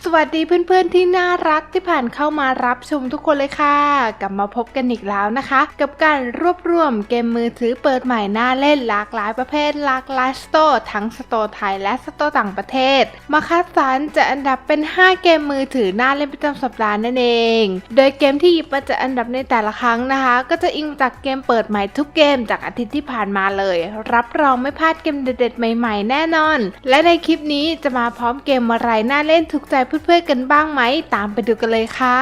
สวัสดีเพื่อนๆที่น่ารักที่ผ่านเข้ามารับชมทุกคนเลยค่ะ กลับมาพบกันอีกแล้วนะคะ กับการรวบรวมเกมมือถือเปิดใหม่น่าเล่นหลากหลายประเภทหลากหลายสโตร์ทั้งสโตร์ไทยและสโตร์ต่างประเทศ มาคัดสรรจะอันดับเป็น 5 เกมมือถือน่าเล่นประจำสัปดาห์นั่นเอง โดยเกมที่หยิบมาจะอันดับในแต่ละครั้งนะคะ ก็จะอิงจากเกมเปิดใหม่ทุกเกมจากอาทิตย์ที่ผ่านมาเลย รับรองไม่พลาดเกมเด็ดๆใหม่ ๆ แน่นอน และในคลิปนี้จะมาพร้อมเกมอะไรน่าเล่นถูกใจเพื่อนๆกันบ้างไหมตามไปดูกันเลยค่ะ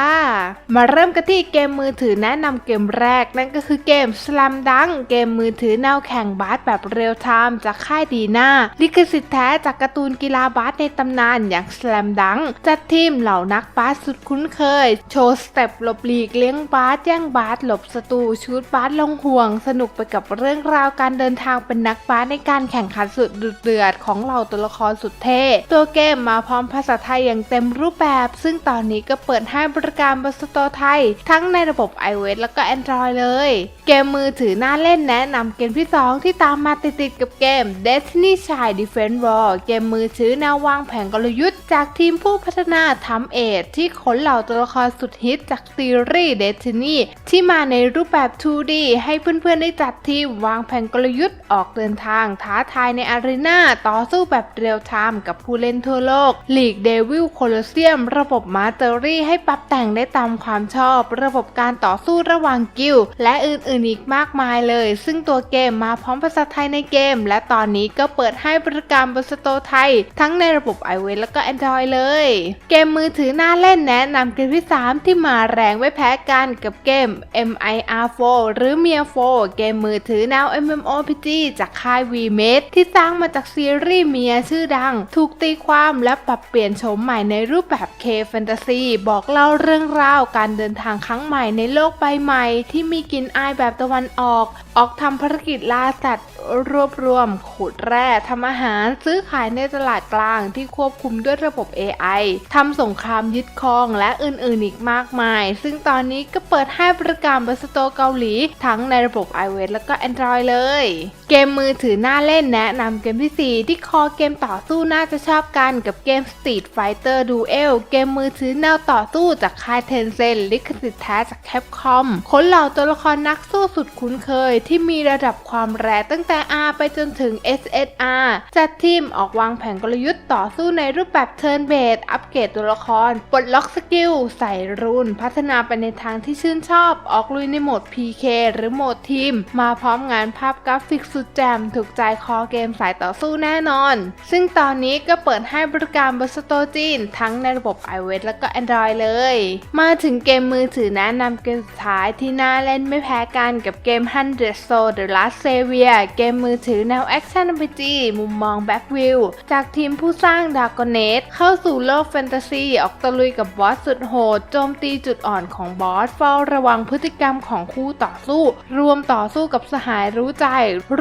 มาเริ่มกันที่เกมมือถือแนะนำเกมแรก นั่นก็คือเกม Slam Dunk เกมมือถือแนวแข่งบาสแบบเรียลไทม์จากค่ายดีน่าลิขสิทธิ์แท้จากการ์ตูนกีฬาบาสในตำนานอย่าง Slam Dunk จัดทีมเหล่านักบาสสุดคุ้นเคย โชว์สเต็ปหลบหลีกเลี้ยงบาสแย่งบาสหลบศัตรูชูดบาสลงห่วง สนุกไปกับเรื่องราวการเดินทางเป็นนักบาสในการแข่งขันสุดดุเดือดของเหล่าตัวละครสุดเท่ตัวเกมมาพร้อมภาษาไทยอย่างเต็มรูปแบบ ซึ่งตอนนี้ก็เปิดให้บริการบนสโตร์ไทย ทั้งในระบบ iOS แล้วก็ Android เลย เกมมือถือน่าเล่นแนะนำเกมที่ 2 ที่ตามมาติดๆกับเกม Destiny Child Defense War เกมมือถือแนววางแผนกลยุทธ์ จากทีมผู้พัฒนาทำเอทที่ขนเหล่าตัวละครสุดฮิตจากซีรีส์ Destiny ที่มาในรูปแบบ 2D ให้เพื่อนๆได้จัดทีมวางแผนกลยุทธ์ออกเดินทางท้าทายในอารีนาต่อสู้แบบเรียลไทม์กับผู้เล่นทั่วโลกลีกเดวิลโคลเซียม ระบบมาสเตอรี่ให้ปรับแต่งได้ตามความชอบ ระบบการต่อสู้ระหว่างกิลและอื่นๆอีกมากมายเลย ซึ่งตัวเกมมาพร้อมภาษาไทยในเกม และตอนนี้ก็เปิดให้บริการบนสโตไทย ทั้งในระบบ iOS แล้วก็ Android เลย เกมมือถือน่าเล่นแนะนำเกมที่ 3 ที่มาแรงไม่แพ้กันกับเกม MIR4 หรือ Mia 4เกมมือถือแนว MMORPG จากค่าย VMate ที่สร้างมาจากซีรีส์เมียชื่อดัง ถูกตีความและปรับเปลี่ยนโฉมใหม่ในในรูปแบบ K Fantasy บอกเล่าเรื่องราวการเดินทางครั้งใหม่ในโลกใบใหม่ ที่มีกลิ่นอายแบบตะวันออกออกทำภารกิจล่าสัตว์รวบรวมขุดแร่ทำอาหารซื้อขายในตลาดกลางที่ควบคุมด้วยระบบ AI ทำสงครามยึดครองและอื่นๆอีกมากมาย ซึ่งตอนนี้ก็เปิดให้บริการบนสโตร์เกาหลี ทั้งในระบบ iOS แล้วก็ Android เลย เกมมือถือน่าเล่นแนะนำเกมที่ 4 ที่คอเกมต่อสู้น่าจะชอบกันกับเกม Street Fighter Duel เกมมือถือแนวต่อสู้จากค่าย Tencent ลิขสิทธิ์แท้จาก Capcom ค้นเหล่าตัวละครนักสู้สุดคุ้นเคยที่มีระดับความแรงตั้งแต่ R ไปจนถึง SSR จัดทีมออกวางแผนกลยุทธ์ต่อสู้ในรูปแบบ Turn Based อัปเกรดตัวละคร ปลดล็อกสกิล ใส่รูนพัฒนาไปในทางที่ชื่นชอบ ออกลุยในโหมด PK หรือโหมดทีม มาพร้อมงานภาพกราฟิกสุดแจ่มถูกใจคอเกมสายต่อสู้แน่นอน ซึ่งตอนนี้ก็เปิดให้บริการบนสโตจีน ทั้งในระบบ iOS แล้วก็ Android เลย มาถึงเกมมือถือแนะนำเกมสุดท้ายที่น่าเล่นไม่แพ้กันกับเกม 100 Soul The Last Savior เกมมือถือแนวแอคชั่น RPG มุมมองแบ็กวิวจากทีมผู้สร้าง d a g o n a t เข้าสู่โลกแฟนตาซี ออกตะลุยกับบอสสุดโหด โจมตีจุดอ่อนของบอสเฝ้าระวังพฤติกรรมของคู่ต่อสู้ รวมต่อสู้กับสหายรู้ใจ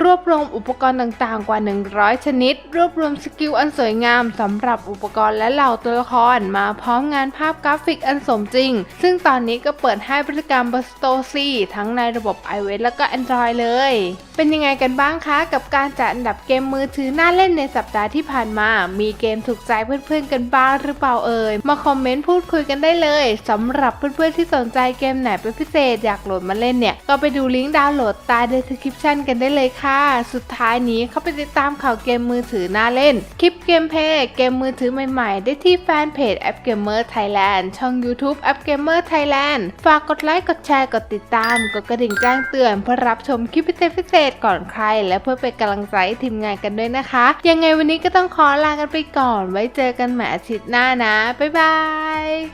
รวบรวมอุปกรณ์ต่างๆ กว่า 100 ชนิด รวบรวมสกิลอันสวยงามสำหรับอุปกรณ์และเหล่าตัวละครมาพร้อมงานภาพกราฟิกอันสมจริง ซึ่งตอนนี้ก็เปิดให้บริการบนสโตร์ซีทั้งในระบบ iOS แล้วก็ Android อยเลย เป็นยังไงกันบ้างคะ กับการจัดอันดับเกมมือถือน่าเล่นในสัปดาห์ที่ผ่านมา มีเกมถูกใจเพื่อนๆกันบ้างหรือเปล่าเอ่ย มาคอมเมนต์พูดคุยกันได้เลยสำหรับเพื่อนๆที่สนใจเกมไหนเป็นพิเศษอยากโหลดมาเล่นเนี่ย ก็ไปดูลิงก์ดาวน์โหลดใต้ description กันได้เลยค่ะ สุดท้ายนี้เข้าไปติดตามข่าวเกมมือถือน่าเล่น คลิปเกมเพย์เกมมือถือใหม่ๆ ได้ที่แฟนเพจแอปเกมเมอร์ไทยแลนด์ช่อง YouTube แอปเกมเมอร์ไทยแลนด์ฝากกดไลค์กดแชร์กดติดตามกดกระดิ่งแจ้งเตือนเพื่อรับชมคลิปพิเศษๆก่อนใคร และเพื่อเป็นกำลังใจทีมงานกันด้วยนะคะ ยังไงวันนี้ก็ต้องขอลากันไปก่อน ไว้เจอกันใหม่อาทิตย์หน้านะ บ๊ายบาย